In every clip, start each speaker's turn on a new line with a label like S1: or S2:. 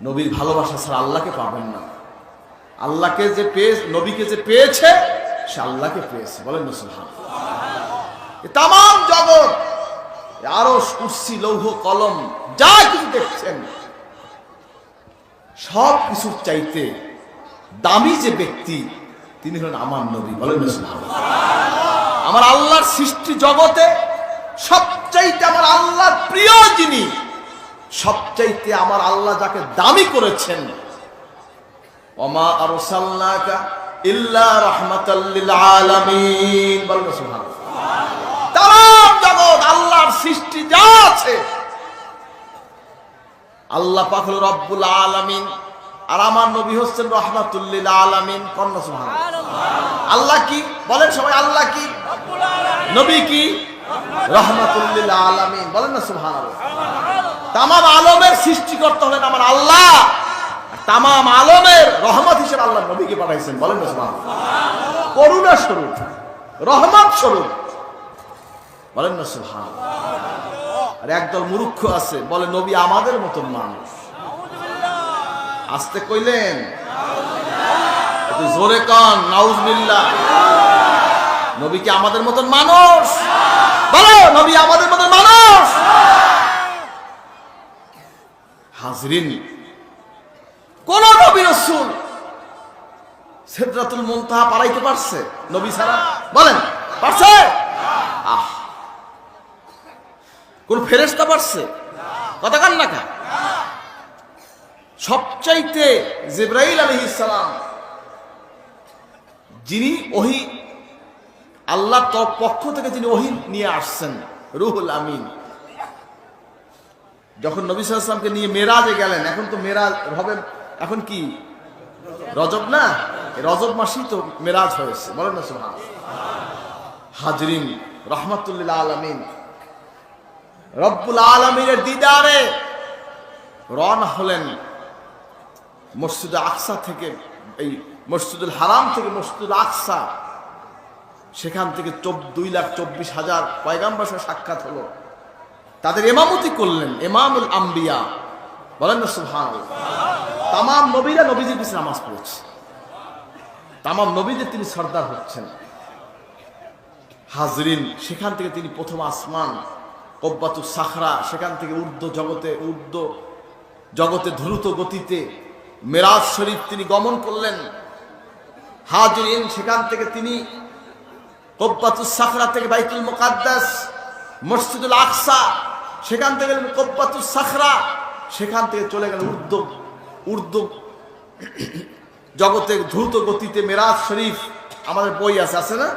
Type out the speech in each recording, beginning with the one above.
S1: নবীর ভালোবাসা ছাড়া আল্লাহকে পাবেন না। আল্লাহকে যে পেয়ে নবীকে যে পেয়েছে, সে আল্লাহকে পেয়েছে। বলেন না সুবহান তাম জগৎ আরও কুর্সি, লৌহ, কলম, যা কিছু দেখছেন, সব কিছুর চাইতে দামি যে ব্যক্তি, তিনি হলেন আমার নবী। বলেন। আমার আল্লাহর সৃষ্টি জগতে সবচাইতে আমার আল্লাহর প্রিয় যিনি সবচাইতে আমার আল্লাহ যাকে দামি করেছেন। আরসালনাকা ইল্লা রাহমাতাল আলামিন। বলেন সুবহানাল্লাহ। তাম জগৎ আল্লাহর সৃষ্টি যা আছে। আল্লাহ পাক হলো রব্বুল আলামিন। আর আমার নবী হচ্ছেন রহমাতুল্লিল আলামিন। কন্যা সুবহানাল্লাহ। আল্লাহ কি? বলেন সবাই আল্লাহ কি? নবী কি? রহমাতুল্লিল আলামিন। বলেন না সুবহানাল্লাহ। তামাম আলমের সৃষ্টিকর্তা হলেন আমার আল্লাহ। তামাম আলমের রহমত হিসেবে আল্লাহ নবীকে পাঠাইছেন। বলেন করুণা স্বরূপ, রহমত স্বরূপ। বলেন না সুবহানাল্লাহ। আর একদল মূর্খ আছে, বলে নবী আমাদের মতন মানুষ। আসতে কইলেন। জোরে কন, নাউজবিল্লাহ। নবী কি আমাদের মতন মানুষ? বলো, নবী আমাদের মতন মানুষ? হাজরিন, কোন নবী রসুল সেদরাতুল মুনতাহা পারাইতে পারছে? নবী ছাড়া? বলেন, পারছে? কোন ফেরেস্তা পারছে? কথা কান না সবচাইতে জিব্রাইল আলী ইসালাম যিনি ওহি, আল্লাহ পক্ষ থেকে যিনি ওহি নিয়ে আসছেন, রুহুল আমিন। যখন নবী সাল্লামকে নিয়ে মেরাজে গেলেন, এখন তো মেরাজ হবে, এখন কি? রজব না? রজব মাসেই তো মেরাজ হয়েছে, বলেন না সোহান হাজরিন রহমতুল্লাহ আলমিন, রব্বুল আলমিনের দিদারে রওনা হলেন মসজিদ আকসা থেকে, এই মসজিদুল হারাম থেকে মসজিদুল আকসা। সেখান থেকে চব- দুই লাখ চব্বিশ হাজার পয়গাম্বার সাথে সাক্ষাৎ হলো। তাদের এমামতি করলেন এমামুল আম্বিয়া। বলেন না সুহান তামাম নবীরা নবীজির পিছনে নামাজ পড়ছে। তামাম নবীদের তিনি সর্দার হচ্ছেন। হাজরিন, সেখান থেকে তিনি প্রথম আসমান, কব্বাতু সাখরা, সেখান থেকে ঊর্ধ্ব জগতে ঊর্ধ্ব জগতে দ্রুত গতিতে মেরাজ শরীফ তিনি গমন করলেন। হাজরিন, সেখান থেকে তিনি কব্বাতু সাখরা থেকে বাইতুল মুকাদ্দাস মসজিদুল আকসা, সেখান থেকে গেলেন কব্বাতু সাখরা, সেখান থেকে চলে গেলেন উর্দু উর্দু। জগতে দ্রুত গতিতে মেরাজ শরীফ, আমাদের বই আছে আছে না?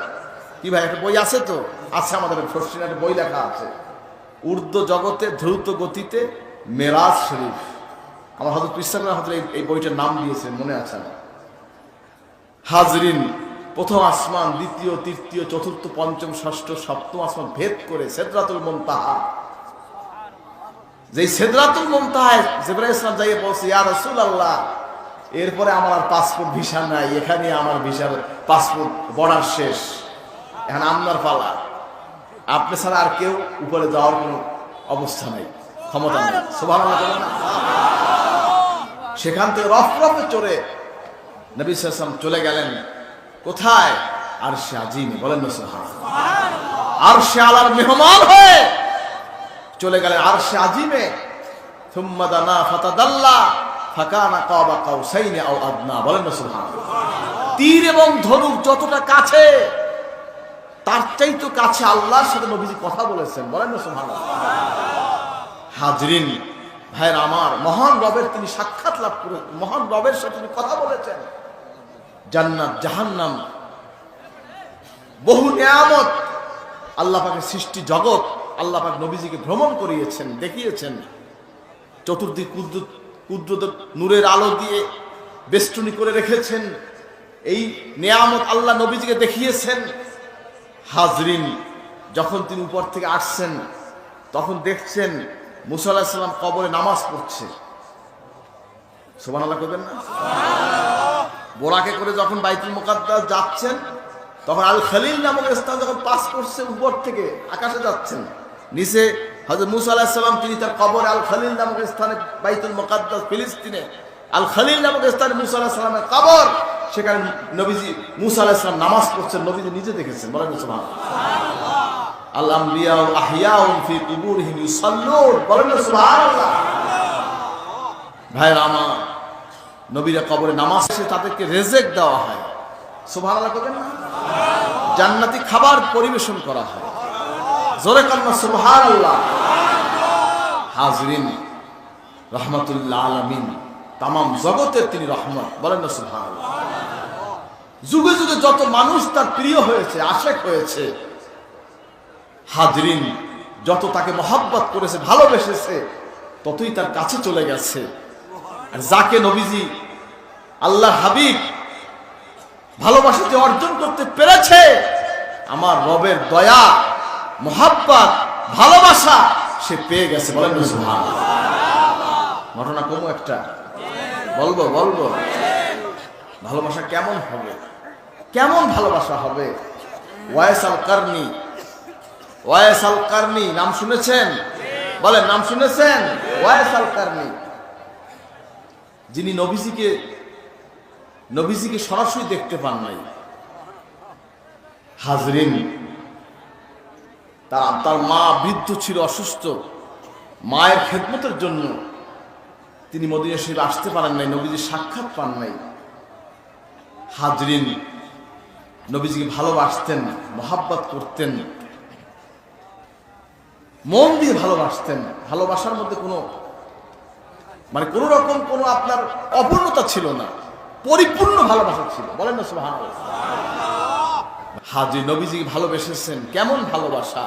S1: কি ভাই, একটা বই আছে তো? আছে আমাদের ফসিন একটা বই লেখা আছে। উর্দু জগতে দ্রুত গতিতে মেরাজ শরীফ। আমার পৃষ্ঠা হয়তো এই- এই বইটার নাম দিয়েছেন, মনে আছে না হাজরিন প্রথম আসমান, দ্বিতীয়, তৃতীয়, চতুর্থ, পঞ্চম, ষষ্ঠ, সপ্তম আসমান ভেদ করে সেদরাতুল মন্তাহা। যে সেদরাতুল মন্তাহায় জেবরা ইসলাম ইয়া রসুল আল্লাহ এরপরে আমার আর পাসপোর্ট ভিসা নাই, এখানে আমার ভিসার পাসপোর্ট বর্ডার শেষ। এখন আপনার পালা। আপনি ছাড়া আর কেউ উপরে যাওয়ার কোনো অবস্থা নাই, ক্ষমতা নেই। সুভান সেখান থেকে রফ রফে চড়ে নবী সাল্লাম চলে গেলেন। কোথায়? আর সে আজিমে, বলেন আর সে আলার মেহমান হয়ে চলে গেলেন আর সে আজিমে বলেন তীর এবং ধনুক যতটা কাছে, তার চাইতো কাছে আল্লাহর সাথে কথা বলেছেন, বলেন না হাজরিন, ভাইয়ের আমার মহান রবের তিনি সাক্ষাৎ লাভ করে, মহান রবের সাথে তিনি কথা বলেছেন। জান্নাত, জাহান্নাম। বহু নিয়ামত আল্লাহ পাকের সৃষ্টি জগৎ, আল্লাহ পাক নবীজিকে ভ্রমণ করিয়েছেন, দেখিয়েছেন। চতুর্দিক কুদ্রুত কুদ্রুত নূরের আলো দিয়ে বেষ্টনী করে রেখেছেন। এই নিয়ামত আল্লাহ নবীজিকে দেখিয়েছেন। হাজরিন, যখন তিনি উপর থেকে আসছেন, তখন দেখছেন মুসাল্লাহ সাল্লাম কবরে নামাজ পড়ছে। সোমান আল্লাহ করবেন না? বোরাকে করে যখন বাইতুল মোকাদ্দাস যাচ্ছেন, তখন আল খালিল নামক স্থান যখন পাস করছে উপর থেকে, আকাশে যাচ্ছেন। নিচে হজরত মুসা আলাহিসাল্লাম তিনি তার কবর আল খালিল নামক স্থানে বাইতুল মোকাদ্দাস ফিলিস্তিনে, আল খালিল নামক স্থানে মুসা আলাহিসাল্লামের কবর, সেখানে নবীজি মুসা আলাহিসাল্লাম নামাজ পড়ছেন, নবীজি নিজে দেখেছেন, বলেন সুবহান আল আমবিয়া আহিয়াউন ফি কুবুরহিম ইউসাল্লুন, বলেন সুবহানাল্লাহ। ভাইরা আমার নবীরা কবরে নামাজ শেষে তাদেরকে রেজেক দেওয়া হয়। সুবহানাল্লাহ করবেন না? জান্নাতি খাবার পরিবেশন করা হয়। জোরে কান্না সুবহানাল্লাহ। হাজরিন, রহমতুল্লাহ আলামিন তাম জগতের তিনি রহমত। বলেন না, সুবহানাল্লাহ। যুগে যুগে যত মানুষ তার প্রিয় হয়েছে, আশেক হয়েছে, হাজরিন, যত তাকে মহাব্বত করেছে, ভালোবেসেছে, ততই তার কাছে চলে গেছে। আর যাকে নবীজি আল্লাহ হাবিব ভালোবাসাতে অর্জন করতে পেরেছে, আমার রবের দয়া, মোহাব্বত, ভালোবাসা সে পেয়ে গেছে বলেন ঘটনা কমু একটা। বলব বলব। ভালোবাসা কেমন হবে? কেমন ভালোবাসা হবে? Owais al কারনি। ওয়াইস আল কারনি, নাম শুনেছেন? বলেন, নাম শুনেছেন? Uwais al Qarni. যিনি নবীজিকে নবীজিকে সরাসরি দেখতে পান নাই, হাজরিন, তার তার মা বৃদ্ধ ছিল অসুস্থ, মায়ের খেদমতের জন্য তিনি মদিনা শরীফ আসতে পারেন নাই, নবীজির সাক্ষাৎ পান নাই। হাজরিন, নবীজিকে ভালোবাসতেন, মহাব্বত করতেন, মন দিয়ে ভালোবাসতেন। ভালোবাসার মধ্যে কোনো মানে কোন রকম কোনো আপনার অপূর্ণতা ছিল না, পরিপূর্ণ ভালোবাসা ছিল। বলেন না সুবাহ হাজি নবীজি ভালোবেসেছেন, কেমন ভালোবাসা?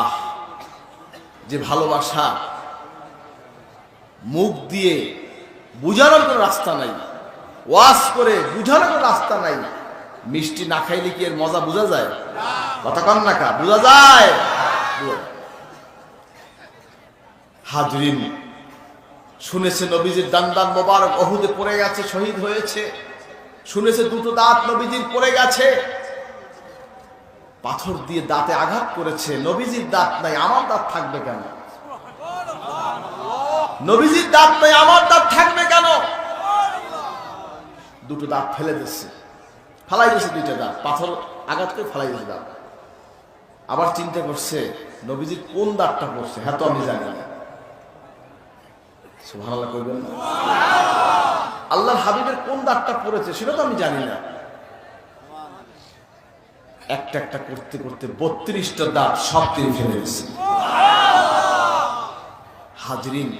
S1: আহ, যে ভালোবাসা মুখ দিয়ে বুঝানোর কোনো রাস্তা নাই ওয়াশ করে বুঝানোর কোনো রাস্তা নাই। মিষ্টি না খাইলে কি এর মজা বোঝা যায়? কথা কন না কা বোঝা যায়। হাজরিন শুনেছে নবীজির দান্দান মোবারক, অহুদে পড়ে গেছে, শহীদ হয়েছে। শুনেছে দুটো দাঁত নবীজির পড়ে গেছে। পাথর দিয়ে দাঁতে আঘাত করেছে, নবীজির দাঁত নাই, আমার দাঁত থাকবে কেন? নবীজির দাঁত নাই, আমার দাঁত থাকবে কেন? দুটো দাঁত ফেলে দিচ্ছে ফালাই দিয়েছে দুইটা দাঁত, পাথর আঘাত করে ফালাই দিয়েছে দাঁত। আবার চিন্তা করছে নবীজির কোন দাঁতটা পড়ছে? হ্যাঁ তো আমি জানি না। সুবহানাল্লাহ কইবেন না। আল্লাহর হাবিবের কোন দাঁতটা পড়েছে সেটা তো আমি জানি না। একটা একটা করতে করতে বত্রিশটা দাঁত সব তিনি ফেলে দিয়েছে। হাজরিন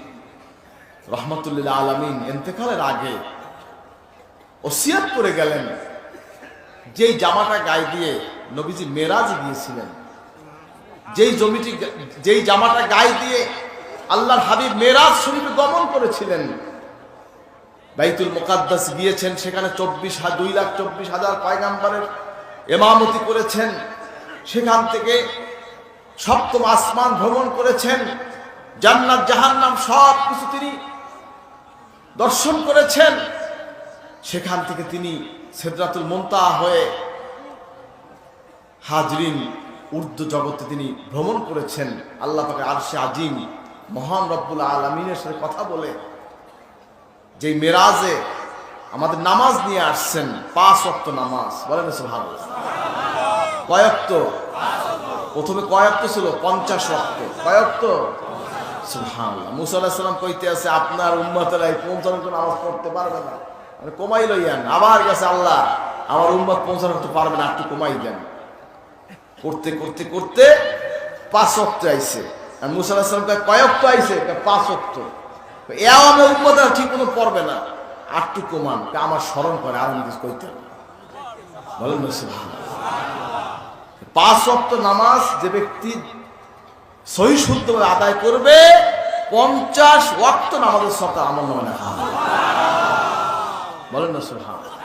S1: রহমতুল্লাহ আলমিন এতেকালের আগে ওসিয়াত করে গেলেন। যেই জামাটা গায়ে দিয়ে নবীজি মেরাজ গিয়েছিলেন যেই জমিটি যেই জামাটা গায়ে দিয়ে আল্লাহর হাবিব মেরাজ শরীফে গমন করেছিলেন। বাইতুল মোকাদ্দাস গিয়েছেন, সেখানে চব্বিশ দুই লাখ চব্বিশ হাজার পয়গাম্বারের এমামতি করেছেন। সেখান থেকে সপ্তম আসমান ভ্রমণ করেছেন। জান্নাত, জাহান্নাম সব কিছু তিনি দর্শন করেছেন। সেখান থেকে তিনি সেদরাতুল মন্তা হয়ে হাজরিন উর্দু জগতে তিনি ভ্রমণ করেছেন। আল্লাহ পাকে আরশে আজিম মহান রব্বুল আলমিনের সাথে কথা বলে যে মেরাজে আমাদের নামাজ নিয়ে আসছেন, পাঁচ অক্ত নামাজ, বলেন ভালো কয়ক্ত? প্রথমে কয়ক্ত ছিল, পঞ্চাশ অক্ত কয়ক্ত? সুবহানাল্লাহ। মুসা আলাইহিস সালাম কইতে আছে, আপনার উম্মতেরা এই পঞ্চান্ন নামাজ পড়তে পারবে না। মানে কমাই লইয়ান আবার গেছে, আল্লাহ, আমার উম্মত পঞ্চান্ন করতে পারবে না, একটু কমাই দেন। করতে করতে করতে পাঁচ অক্ত আইছে। আর মুসা আলাইহিস সালাম কয় কয়ক্ত আইছে পাঁচ অক্ত এও আমার উম্মতেরা ঠিক মতো পড়বে না আটটু কমান আমার স্মরণ করে, আর আমি কিছু হবে। বলেন পাঁচ অক্ত নামাজ যে ব্যক্তি সহি শুদ্ধভাবে আদায় করবে, পঞ্চাশ ওয়াক্ত নামাজের সপ্তাহ আমার লেখা হবে। বলেন না সুহান